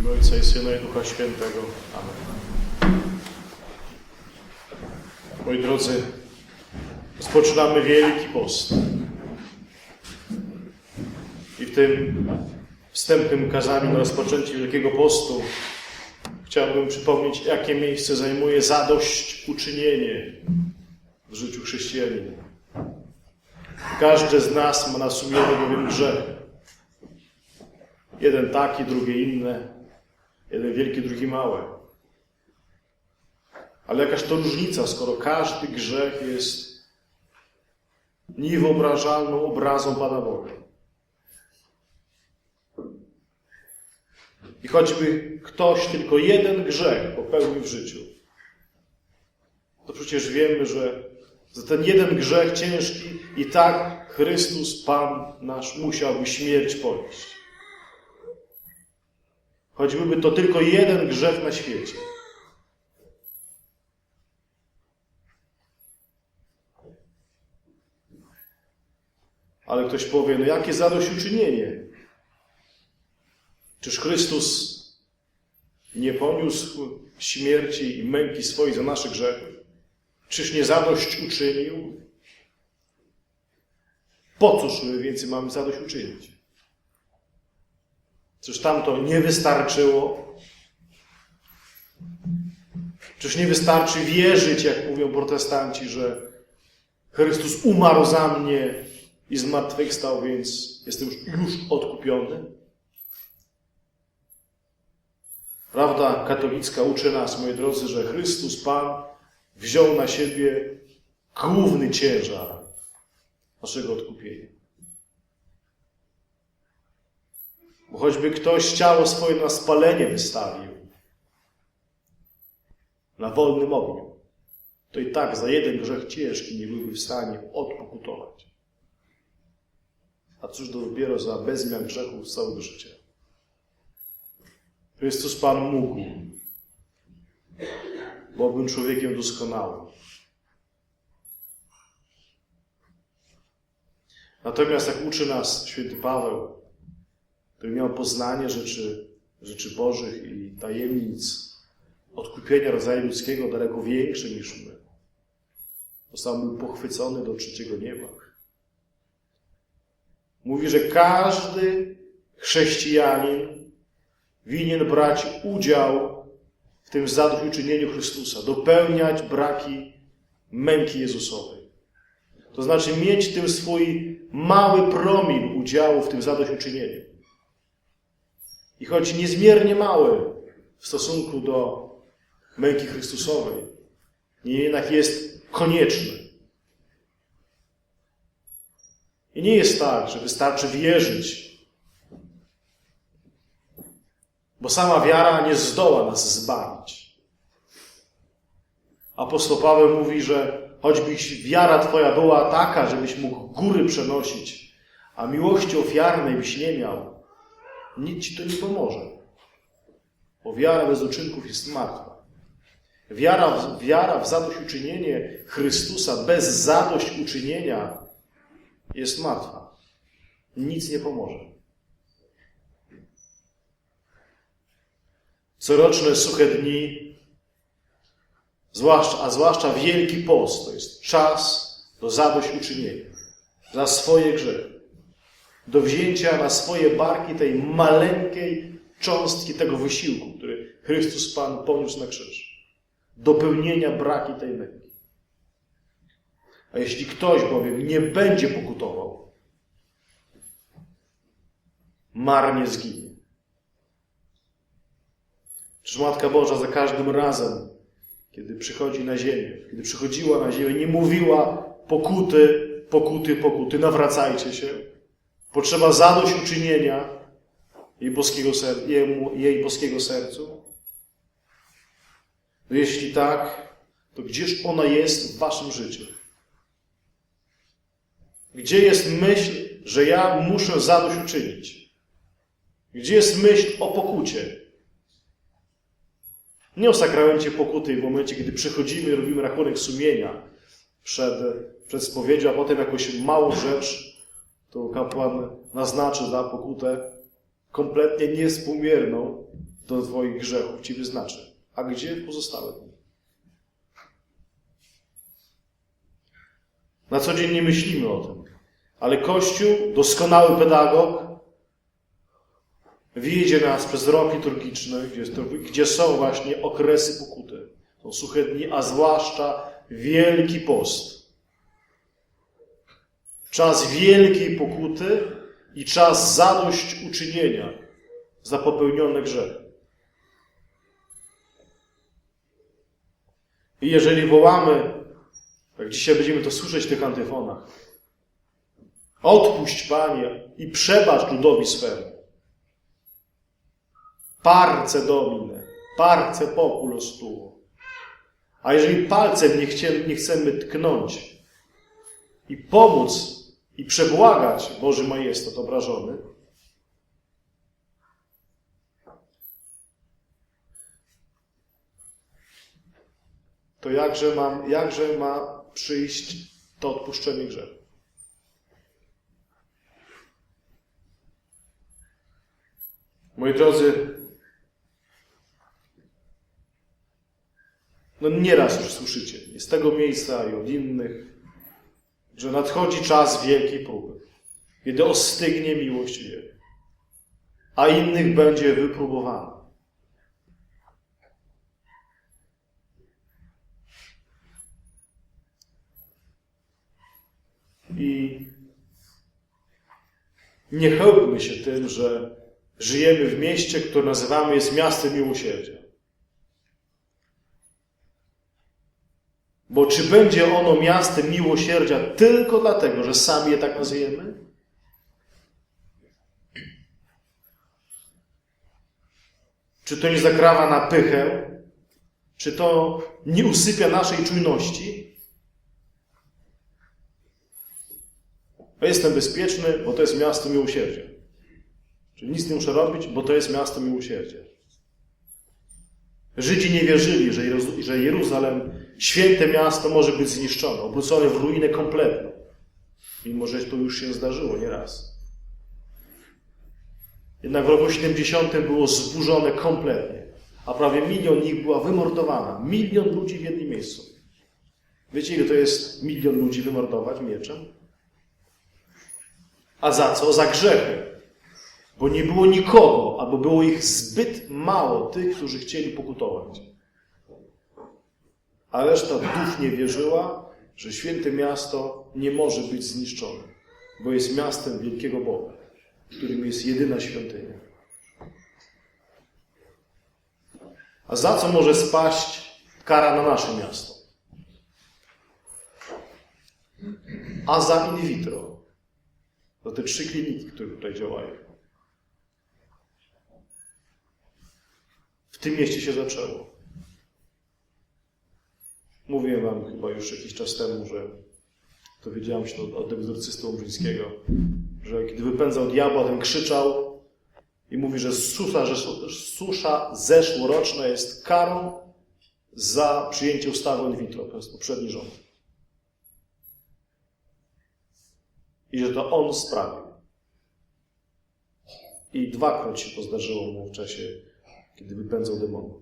Imię Ojca i Syna i Ducha Świętego. Amen. Moi drodzy, rozpoczynamy Wielki Post. I w tym wstępnym kazaniu na rozpoczęcie Wielkiego Postu chciałbym przypomnieć, jakie miejsce zajmuje zadośćuczynienie w życiu chrześcijanina. Każdy z nas ma na sumieniu bowiem grzech. Jeden taki, drugi inny. Jeden wielki, drugi mały. Ale jakaż to różnica, skoro każdy grzech jest niewyobrażalną obrazą Pana Boga. I choćby ktoś tylko jeden grzech popełnił w życiu, to przecież wiemy, że za ten jeden grzech ciężki i tak Chrystus Pan nasz musiałby śmierć ponieść. Choćby to tylko jeden grzech na świecie. Ale ktoś powie, no jakie zadośćuczynienie? Czyż Chrystus nie poniósł śmierci i męki swojej za nasze grzechy? Czyż nie zadość uczynił? Po cóż my więcej mamy zadość uczynić? Czyż tamto nie wystarczyło? Czyż nie wystarczy wierzyć, jak mówią protestanci, że Chrystus umarł za mnie i zmartwychwstał, więc jestem już, już odkupiony? Prawda katolicka uczy nas, moi drodzy, że Chrystus Pan wziął na siebie główny ciężar naszego odkupienia. Bo choćby ktoś ciało swoje na spalenie wystawił, na wolnym ogniu, to i tak za jeden grzech ciężki nie byłby w stanie odpokutować. A cóż dopiero za bezmiar grzechów z całego życia. Chrystus Pan mógł, bo był człowiekiem doskonałym. Natomiast jak uczy nas święty Paweł, który miał poznanie rzeczy, rzeczy Bożych i tajemnic odkupienia rodzaju ludzkiego daleko większe niż my, to sam był pochwycony do trzeciego nieba. Mówi, że każdy chrześcijanin winien brać udział w tym zadośćuczynieniu Chrystusa, dopełniać braki męki Jezusowej. To znaczy mieć tym swój mały promil udziału w tym zadośćuczynieniu. I choć niezmiernie mały w stosunku do męki Chrystusowej, nie jednak jest konieczny. I nie jest tak, że wystarczy wierzyć, bo sama wiara nie zdoła nas zbawić. Apostoł Paweł mówi, że choćbyś wiara Twoja była taka, żebyś mógł góry przenosić, a miłości ofiarnej byś nie miał, nic Ci to nie pomoże. Bo wiara bez uczynków jest martwa. Wiara, w- wiara w zadośćuczynienie Chrystusa bez zadośćuczynienia jest martwa. Nic nie pomoże. Coroczne suche dni, zwłaszcza, a zwłaszcza Wielki Post, to jest czas do zadośćuczynienia za swoje grzechy, do wzięcia na swoje barki tej maleńkiej cząstki tego wysiłku, który Chrystus Pan poniósł na krzyż, do pełnienia braki tej męki. A jeśli ktoś bowiem nie będzie pokutował, marnie zginie. Czyż Matka Boża za każdym razem, kiedy przychodzi na ziemię, kiedy przychodziła na ziemię, nie mówiła pokuty, pokuty, pokuty, nawracajcie się. Potrzeba zadośćuczynienia jej boskiego, ser- jemu, jej boskiego sercu. No jeśli tak, to gdzież ona jest w waszym życiu? Gdzie jest myśl, że ja muszę zadośćuczynić? Gdzie jest myśl o pokucie? Nie o sakramencie pokuty w momencie, kiedy przychodzimy i robimy rachunek sumienia przed, przed spowiedzią, a potem jakąś małą rzecz, to kapłan naznaczy za pokutę kompletnie niespółmierną do Twoich grzechów Ci wyznaczę. A gdzie pozostałe dni? Na co dzień nie myślimy o tym. Ale Kościół, doskonały pedagog, wiedzie nas przez rok liturgiczny, gdzie, gdzie są właśnie okresy pokuty. Są suche dni, a zwłaszcza Wielki Post. Czas wielkiej pokuty i czas zadośćuczynienia za popełnione grzechy. I jeżeli wołamy, jak dzisiaj będziemy to słyszeć w tych antyfonach, odpuść Panie i przebacz ludowi swemu. Parce domine, parce populos tuo. A jeżeli palcem nie, chcie, nie chcemy tknąć i pomóc i przebłagać Boży Majestat obrażony, to jakże, mam, jakże ma przyjść to odpuszczenie grzechu? Moi drodzy, no nieraz już słyszycie z tego miejsca i od innych, że nadchodzi czas wielkiej próby, kiedy ostygnie miłość wielu, a innych będzie wypróbowana. I nie chełpmy się tym, że żyjemy w mieście, które nazywamy jest miastem miłosierdzia. Bo czy będzie ono miastem miłosierdzia tylko dlatego, że sami je tak nazwiemy? Czy to nie zagrawa na pychę? Czy to nie usypia naszej czujności? Jestem bezpieczny, bo to jest miasto miłosierdzia. Czyli nic nie muszę robić, bo to jest miasto miłosierdzia. Żydzi nie wierzyli, że Jeruzalem, święte miasto, może być zniszczone, obrócone w ruinę kompletną. Mimo, że to już się zdarzyło nieraz. Jednak w roku 70 było zburzone kompletnie, a prawie milion nich była wymordowana. Milion ludzi w jednym miejscu. Wiecie, ile to jest milion ludzi wymordować mieczem? A za co? Za grzechy. Bo nie było nikogo, albo było ich zbyt mało, tych, którzy chcieli pokutować. A reszta duch nie wierzyła, że święte miasto nie może być zniszczone, bo jest miastem wielkiego Boga, którym jest jedyna świątynia. A za co może spaść kara na nasze miasto? A za in vitro. To te trzy kliniki, które tutaj działają. W tym mieście się zaczęło. Mówiłem wam chyba już jakiś czas temu, że dowiedziałem się od, od egzorcysty Łomżyńskiego, że kiedy wypędzał diabła, ten krzyczał i mówi, że susza, że susza zeszłoroczna jest karą za przyjęcie ustawy in vitro przez poprzedni rząd. I że to on sprawił. I dwakroć się to zdarzyło mu w czasie, kiedy wypędzał demonu.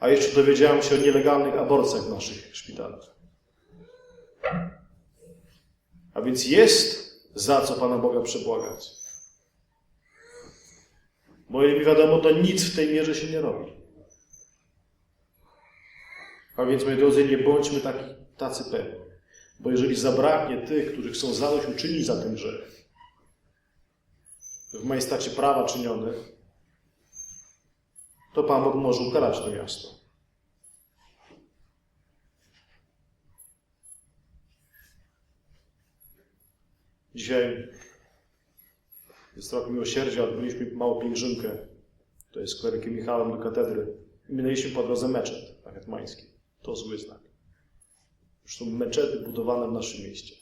A jeszcze dowiedziałem się o nielegalnych aborcjach w naszych szpitalach. A więc jest za co Pana Boga przebłagać. Bo mi wiadomo, to nic w tej mierze się nie robi. A więc, moi drodzy, nie bądźmy taki, tacy pewni. Bo jeżeli zabraknie tych, którzy chcą zadośćuczynić za ten grzech, w majestacie prawa czyniony, to Pan Bóg może ukarać to miasto. Dzisiaj jest rok miłosierdzia, odbyliśmy małą pielgrzymkę. To jest klerykiem Michałem do katedry. I minęliśmy po drodze meczet na Hetmańskiej. To zły znak. Już meczety budowane w naszym mieście.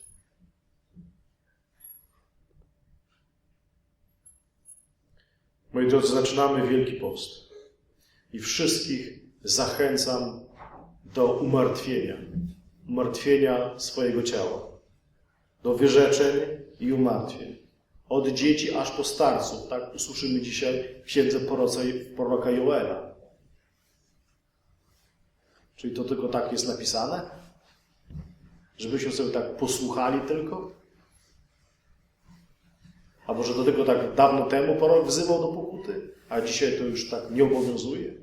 Moi drodzy, zaczynamy Wielki Post. I wszystkich zachęcam do umartwienia. Umartwienia swojego ciała. Do wyrzeczeń i umartwień. Od dzieci aż po starców, tak usłyszymy dzisiaj w księdze proroka Joela. Czyli to tylko tak jest napisane? Żebyśmy sobie tak posłuchali tylko? Albo że do tego tak dawno temu prorok wzywał do pokuty, a dzisiaj to już tak nie obowiązuje?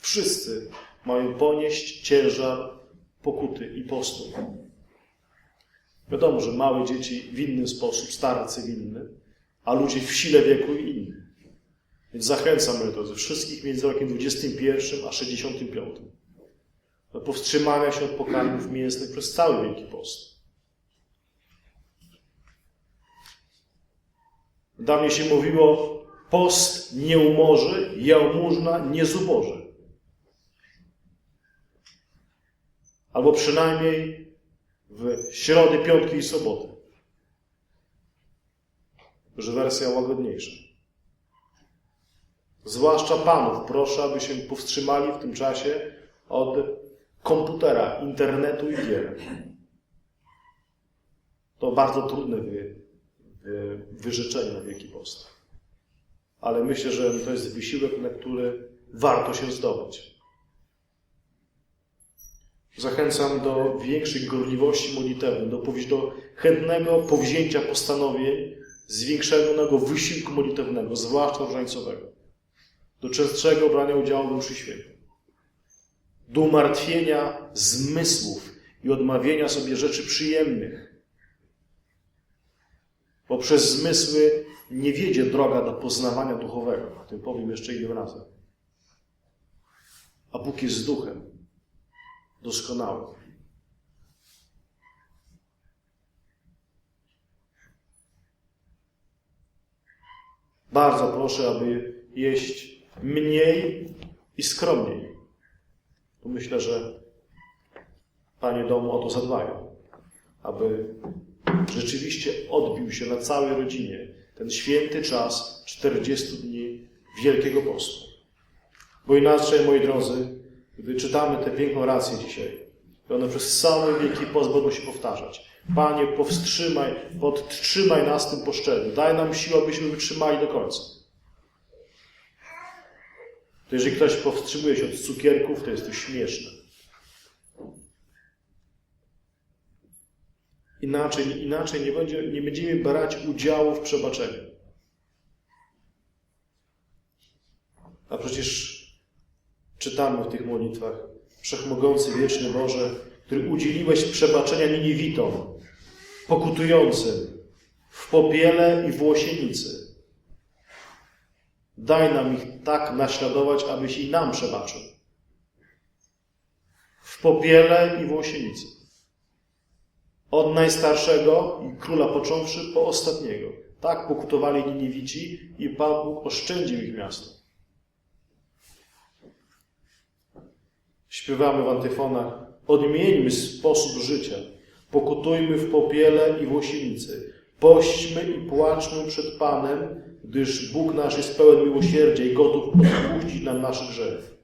Wszyscy mają ponieść ciężar pokuty i postu. Wiadomo, że małe dzieci w inny sposób, starcy w inny, a ludzie w sile wieku inny. Więc zachęcam, moi drodzy, wszystkich między rokiem 21 a 65 do powstrzymania się od pokarmów mięsnych przez cały Wielki Post. Dawniej się mówiło, post nie umorzy, jałmużna nie zuboży. Albo przynajmniej w środy, piątki i soboty. Że wersja łagodniejsza. Zwłaszcza panów proszę, aby się powstrzymali w tym czasie od komputera, internetu i gier. To bardzo trudne wy, wy, wyrzeczenie na Wielki Post. Ale myślę, że to jest wysiłek, na który warto się zdobyć. Zachęcam do większej gorliwości modlitewnej, do, do chętnego powzięcia postanowień, zwiększonego wysiłku modlitewnego, zwłaszcza różańcowego, do częstszego brania udziału w mszy świętej, do umartwienia zmysłów i odmawiania sobie rzeczy przyjemnych, bo przez zmysły nie wiedzie droga do poznawania duchowego. O tym powiem jeszcze innym razem. A Bóg jest duchem doskonałym. Bardzo proszę, aby jeść mniej i skromniej. Myślę, że Panie domu o to zadbają, aby rzeczywiście odbił się na całej rodzinie ten święty czas 40 dni Wielkiego Postu. Bo inaczej, moi drodzy, gdy czytamy tę piękną rację dzisiaj, to one przez cały Wielki Post będą się powtarzać. Panie, powstrzymaj, podtrzymaj nas tym poszczeniu. Daj nam siłę, abyśmy wytrzymali do końca. To jeżeli ktoś powstrzymuje się od cukierków, to jest to śmieszne. Inaczej, inaczej nie, będzie, nie będziemy brać udziału w przebaczeniu. A przecież czytamy w tych modlitwach Wszechmogący Wieczny Boże, który udzieliłeś przebaczenia Niniwitom, pokutującym w popiele i w łosienicy. Daj nam ich tak naśladować, abyś i nam przebaczył. W popiele i w łosienicy. Od najstarszego i króla począwszy po ostatniego. Tak pokutowali Niniwici i Pan Bóg oszczędził ich miasto. Śpiewamy w antyfonach, odmieńmy sposób życia, pokutujmy w popiele i w pośćmy i płaczmy przed Panem, gdyż Bóg nasz jest pełen miłosierdzia i gotów odpuścić nam nasze grzechy.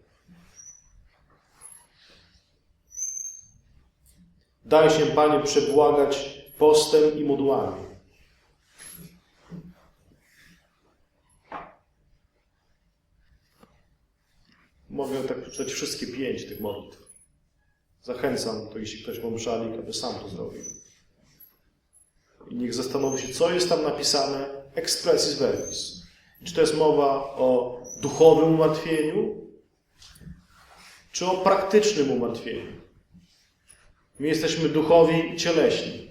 Daj się, Panie, przebłagać postem i modłami. Mogę tak przeczytać wszystkie pięć tych modlitw. Zachęcam, to jeśli ktoś ma szalik, aby sam to zrobił. I niech zastanowi się, co jest tam napisane expressis verbis. Czy to jest mowa o duchowym umartwieniu, czy o praktycznym umartwieniu. My jesteśmy duchowi cieleśni.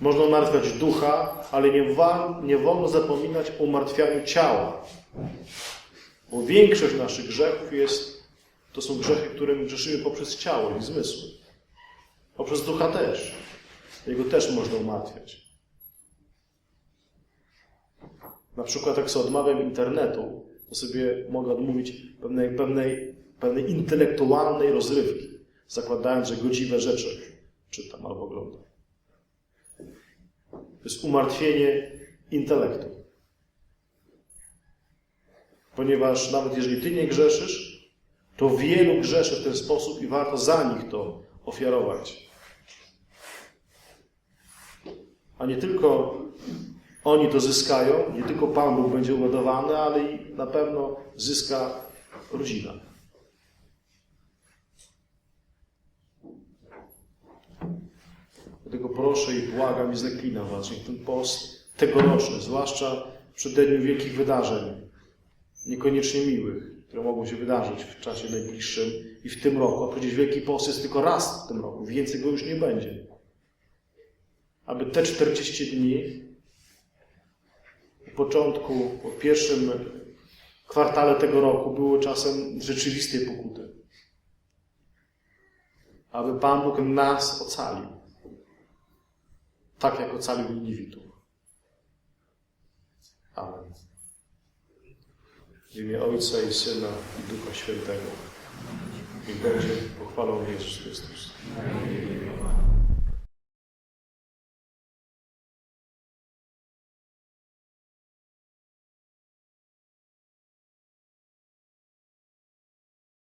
Można umartwiać ducha, ale nie, wa- nie wolno zapominać o umartwianiu ciała. Bo większość naszych grzechów jest, to są grzechy, którym grzeszymy poprzez ciało i zmysły. Poprzez ducha też. Jego też można umartwiać. Na przykład jak sobie odmawiam internetu, to sobie mogę odmówić pewnej, pewnej, pewnej intelektualnej rozrywki, zakładając, że godziwe rzeczy czytam albo oglądam. To jest umartwienie intelektu. Ponieważ nawet jeżeli Ty nie grzeszysz, to wielu grzeszy w ten sposób i warto za nich to ofiarować. A nie tylko oni to zyskają, nie tylko Pan Bóg będzie uładowany, ale i na pewno zyska rodzina. Dlatego proszę i błagam i zaklinam Was, niech ten post tegoroczny, zwłaszcza w przededniu wielkich wydarzeń, niekoniecznie miłych, które mogą się wydarzyć w czasie najbliższym i w tym roku, a przecież Wielki Post jest tylko raz w tym roku, więcej go już nie będzie. Aby te 40 dni w początku, po pierwszym kwartale tego roku było czasem rzeczywistej pokuty. Aby Pan Bóg nas ocalił. Tak jak ocalił Niniwitów. Amen. W imię Ojca i Syna i Ducha Świętego. Niech będzie pochwalony Jezus Chrystus.